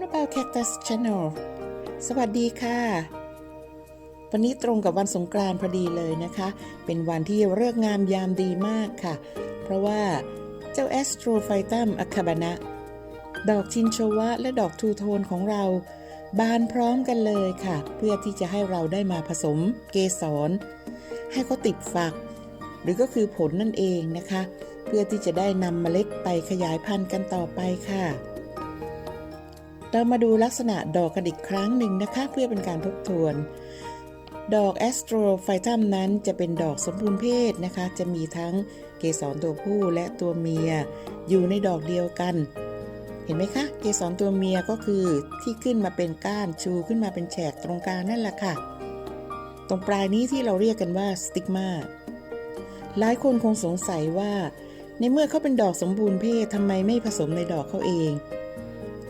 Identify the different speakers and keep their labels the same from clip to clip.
Speaker 1: Roundabout Cactus Channel สวัสดีค่ะ วันนี้ตรงกับวันสงกรานต์พอดีเลยนะคะ เป็นวันที่เลิกงามยามดีมากค่ะ เพราะว่าเจ้า Astrophytum acabana ดอกชินโชวะและดอกทูโทนของเราบานพร้อมกันเลยค่ะ เพื่อที่จะให้เราได้มาผสมเกสร ให้เขาติดฝัก หรือก็คือผลนั่นเองนะคะ เพื่อที่จะได้นำเมล็ดไปขยายพันธุ์กันต่อไปค่ะ เรามาดูลักษณะดอกกันอีกครั้งหนึ่งนะคะ เพื่อเป็นการทบทวน ดอกแอสโตรไฟตัมนั้นจะเป็นดอกสมบูรณ์เพศนะคะ จะมีทั้งเกสรตัวผู้และตัวเมีย อยู่ในดอกเดียวกัน เห็นไหมคะเกสรตัวเมียก็คือที่ขึ้นมาเป็นก้านชูขึ้นมาเป็นแฉกตรงกลางนั่นแหละค่ะ ตรงปลายนี้ที่เราเรียกกันว่าสติกมาหลายคนคงสงสัยว่า ในเมื่อเขาเป็นดอกสมบูรณ์เพศทำไมไม่ผสมในดอกเขาเอง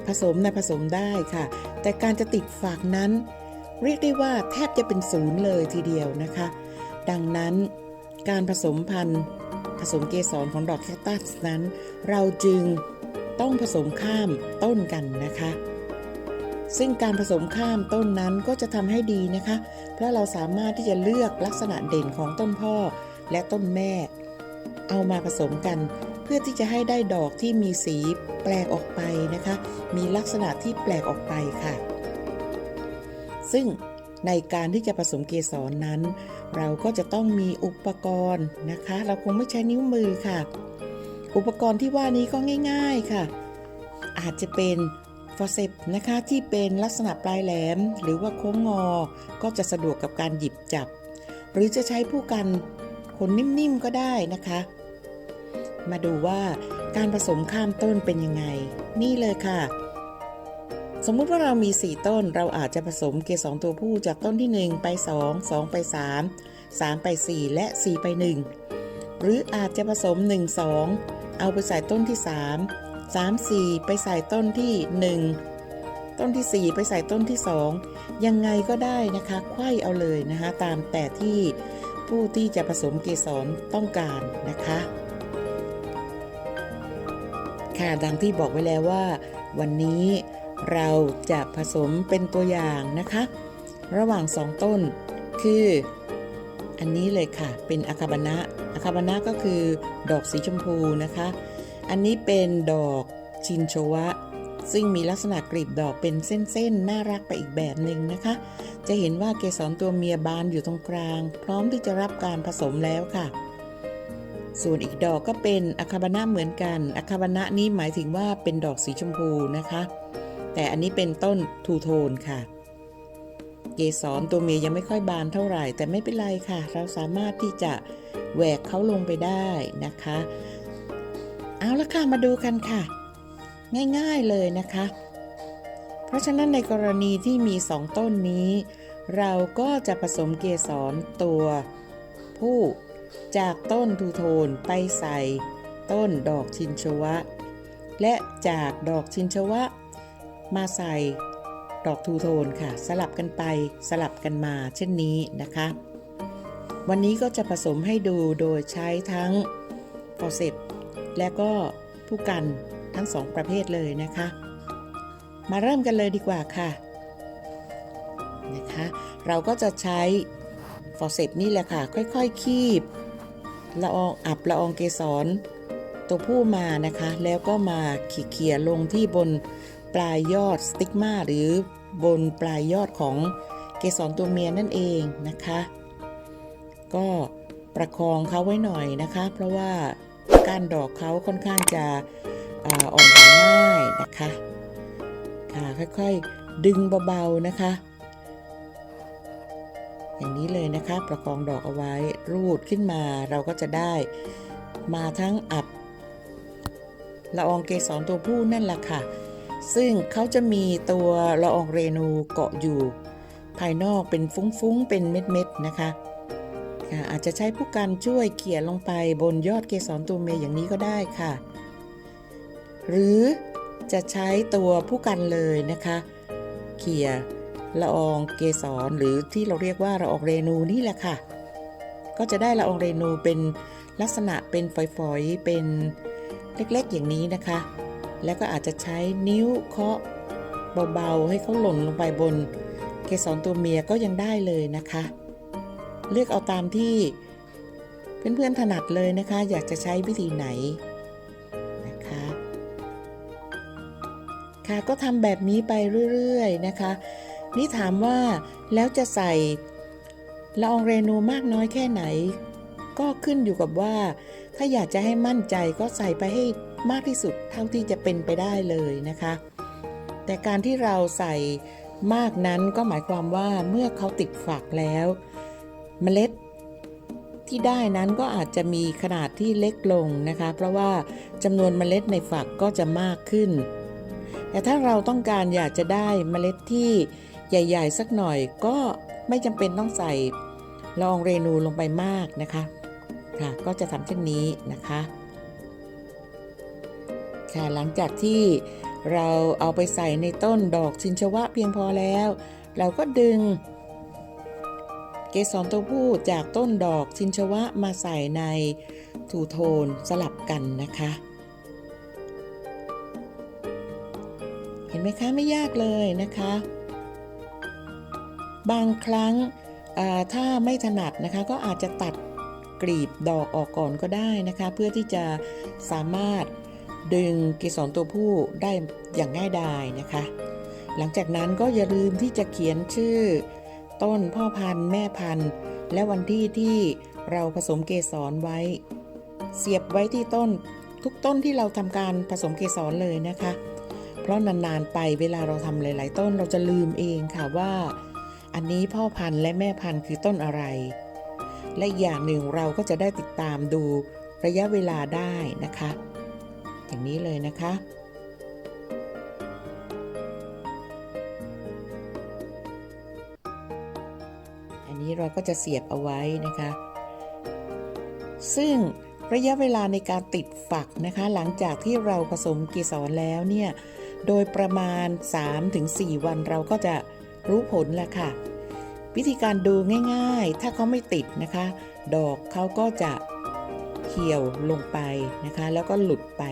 Speaker 1: ผสมนะผสมได้ค่ะ แต่การจะติดฝากนั้น เรียกได้ว่าแทบจะเป็นศูนย์เลยทีเดียวนะคะ ดังนั้นการผสมพันธุ์ ผสมเกสรของดอกแคคตัสนั้น เราจึงต้องผสมข้ามต้นกันนะคะ ซึ่งการผสมข้ามต้นนั้นก็จะทำให้ดีนะคะ เพราะเราสามารถที่จะเลือกลักษณะเด่นของต้นพ่อและต้นแม่ เอามาผสมกัน พื่อที่จะให้ได้ดอกที่มีสีแปลกออกไปนะคะ มีลักษณะที่แปลกออกไปค่ะ ซึ่งในการที่จะผสมเกสรนั้น เราก็จะต้องมีอุปกรณ์นะคะ เราคงไม่ใช้นิ้วมือค่ะ อุปกรณ์ที่ว่านี้ก็ง่าย ๆค่ะ อาจจะเป็นฟอสเซปนะคะที่เป็นลักษณะปลายแหลม หรือว่าโค้งงอ ก็จะสะดวกกับการหยิบจับ หรือจะใช้ผู้กันขนนิ่มๆก็ได้นะคะ มาดูว่าการผสมข้ามต้นเป็นยังไง นี่เลยค่ะ สมมุติว่าเรามี 4 ต้น เราอาจจะผสมเกสรตัวผู้จากต้นที่ 1 ไป 2 2 ไป 3 3 ไป 4 และ 4 ไป 1 หรืออาจจะผสม 1 2 เอาไปใส่ต้นที่ 3 3 4 ไปใส่ต้นที่ 1 ต้นที่ 4 ไปใส่ต้นที่ 2 ยังไงก็ได้นะคะไขว้เอาเลยนะคะ ตามแต่ที่ผู้ที่จะผสมเกสรต้องการนะคะ ค่ะดังที่บอกไว้แล้วว่า วันนี้เราจะผสมเป็นตัวอย่างนะคะ ระหว่างสองต้นคืออันนี้เลยค่ะ เป็นอาคาบานะอาคาบานะก็คือดอกสีชมพูนะคะ อันนี้เป็นดอกชินโชวะ ซึ่งมีลักษณะกลีบดอกเป็นเส้นๆ น่ารักไปอีกแบบหนึ่งนะคะ จะเห็นว่าเกสรตัวเมียบานอยู่ตรงกลาง พร้อมที่จะรับการผสมแล้วค่ะ ส่วนอีกดอกก็เป็นอะคาบานะเหมือนกันอะคาบานะนี้หมายถึงว่าเป็นดอกสีชมพูนะคะ แต่อันนี้เป็นต้นทูโทนค่ะ เกสรตัวเมียยังไม่ค่อยบานเท่าไหร่ แต่ไม่เป็นไรค่ะ เราสามารถที่จะแหวกเขาลงไปได้นะคะ เอาละค่ะมาดูกันค่ะ ง่ายๆเลยนะคะ เพราะฉะนั้นในกรณีที่มีสองต้นนี้ เราก็จะผสมเกสรตัวผู้ จากต้นทูโทนไปใส่ ต้นดอกชินชวะ และจากดอกชินชวะ มาใส่ดอกทูโทนค่ะ สลับกันไปสลับกันมาเช่นนี้นะคะ วันนี้ก็จะผสมให้ดูโดยใช้ทั้งฟอเซปและก็ผู้กันทั้งสองประเภทเลยนะคะ มาเริ่มกันเลยดีกว่าค่ะนะคะ เราก็จะใช้ฟอเซปนี่แหละค่ะ ค่อยๆ คีบ ละอองอับละอองเกสรตัวผู้มานะคะ แล้วก็มาขี่เขี่ยลงที่บนปลายยอดสติกมาหรือบนปลายยอดของเกสรตัวเมียนั่นเองนะคะ ก็ประคองเขาไว้หน่อยนะคะ เพราะว่ากานดอกเขาค่อนข้างจะอ่อนหวง่ายนะคะค่ะค่อยๆดึงเบาๆนะคะ อย่างนี้เลยนะคะ ประคองดอกเอาไว้รูดขึ้นมาเราก็จะได้ มาทั้งอับละอองเกสรตัวผู้นั่นแหละค่ะ ซึ่งเขาจะมีตัวละอองเรนูเกาะอยู่ ภายนอกเป็นฟุ้งๆ เป็นเม็ดๆนะคะอาจจะใช้ผู้กันช่วยเขี่ยลงไปบนยอดเกสรตัวเมียอย่างนี้ก็ได้ค่ะ หรือจะใช้ตัวผู้กันเลยนะคะ เขี่ย ละอองเกสรหรือที่เราเรียกว่าละอองเรนูนี่แหละค่ะ ก็จะได้ละอองเรนูเป็นลักษณะเป็นฝอยๆ เป็นเล็กๆอย่างนี้นะคะ แล้วก็อาจจะใช้นิ้วเคาะเบาๆ ให้เขาหล่นลงไปบนเกสรตัวเมียก็ยังได้เลยนะคะ เลือกเอาตามที่เพื่อนๆถนัดเลยนะคะ อยากจะใช้วิธีไหนนะคะ ค่ะก็ทำแบบนี้ไปเรื่อยๆนะคะ นี่ถามว่าแล้วจะใส่ละอองเรนูมากน้อยแค่ไหน ก็ขึ้นอยู่กับว่า ถ้าอยากจะให้มั่นใจก็ใส่ไปให้มากที่สุดเท่าที่จะเป็นไปได้เลยนะคะ แต่การที่เราใส่มากนั้นก็หมายความว่าเมื่อเขาติดฝักแล้ว เมล็ดที่ได้นั้นก็อาจจะมีขนาดที่เล็กลงนะคะ เพราะว่าจำนวนเมล็ดในฝักก็จะมากขึ้น แต่ถ้าเราต้องการอยากจะได้เมล็ดที่ ใหญ่ ๆ สักหน่อยก็ไม่จำเป็นต้องใส่ละอองเรนูลงไปมากนะคะค่ะก็จะทำเช่นนี้นะคะค่ะหลังจากที่เราเอาไปใส่ในต้นดอกชินชวะเพียงพอแล้ว เราก็ดึง เกสรตัวผู้จากต้นดอกชินชวะมาใส่ในทูโทนสลับกันนะคะ เห็นไหมคะไม่ยากเลยนะคะ บางครั้งถ้าไม่ถนัดนะคะก็อาจจะตัดกลีบดอกออกก่อนก็ได้นะคะ เพื่อที่จะสามารถดึงเกสรตัวผู้ได้อย่างง่ายดายนะคะ หลังจากนั้นก็อย่าลืมที่จะเขียนชื่อ ต้นพ่อพันธุ์แม่พันธุ์ และวันที่ที่เราผสมเกสรไว้ เสียบไว้ที่ต้นทุกต้นที่เราทำการผสมเกสรเลยนะคะ เพราะนานๆไปเวลาเราทำหลาย ๆ ต้นเราจะลืมเองค่ะว่า อันนี้พ่อพันธุ์และแม่พันธุ์คือต้นอะไร และอย่างหนึ่งเราก็จะได้ติดตามดูระยะเวลาได้นะคะ อย่างนี้เลยนะคะ อันนี้เราก็จะเสียบเอาไว้นะคะ ซึ่งระยะเวลาในการติดฝักนะคะ หลังจากที่เราผสมเกสรแล้วเนี่ย โดยประมาณ 3-4 วันเราก็จะ รู้ผลแล้วค่ะ วิธีการดูง่ายๆ ถ้าเขาไม่ติดนะคะ ดอกเขาก็จะเหี่ยวลงไปนะคะ แล้วก็หลุดไป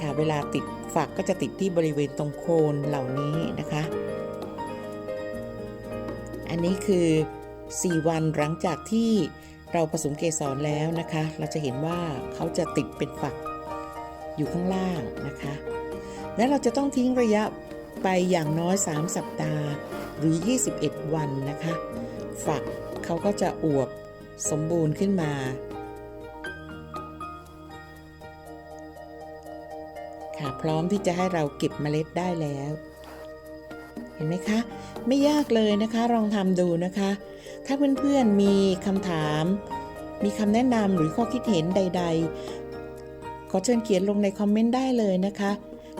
Speaker 1: ค่ะเวลาติดฝักก็จะติดที่บริเวณตรงโคนเหล่านี้นะคะ อันนี้คือ 4 วันหลังจากที่เราผสมเกสรแล้วนะคะ เราจะเห็นว่าเขาจะติดเป็นฝักอยู่ข้างล่างนะคะ และเราจะต้องทิ้งระยะ ไปอย่างน้อย 3 สัปดาห์หรือ 21 วันนะคะ ฝักเขาก็จะอวบสมบูรณ์ขึ้นมา ค่ะพร้อมที่จะให้เราเก็บเมล็ดได้แล้ว เห็นไหมคะ ไม่ยากเลยนะคะลองทำดูนะคะ ถ้าเพื่อนๆมีคำถาม มีคำแนะนำหรือข้อคิดเห็นใด ๆ ขอเชิญเขียนลงในคอมเมนต์ได้เลยนะคะ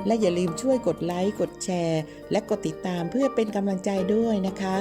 Speaker 1: และอย่าลืมช่วยกดไลค์ กดแชร์ และกดติดตามเพื่อเป็นกำลังใจด้วยนะคะ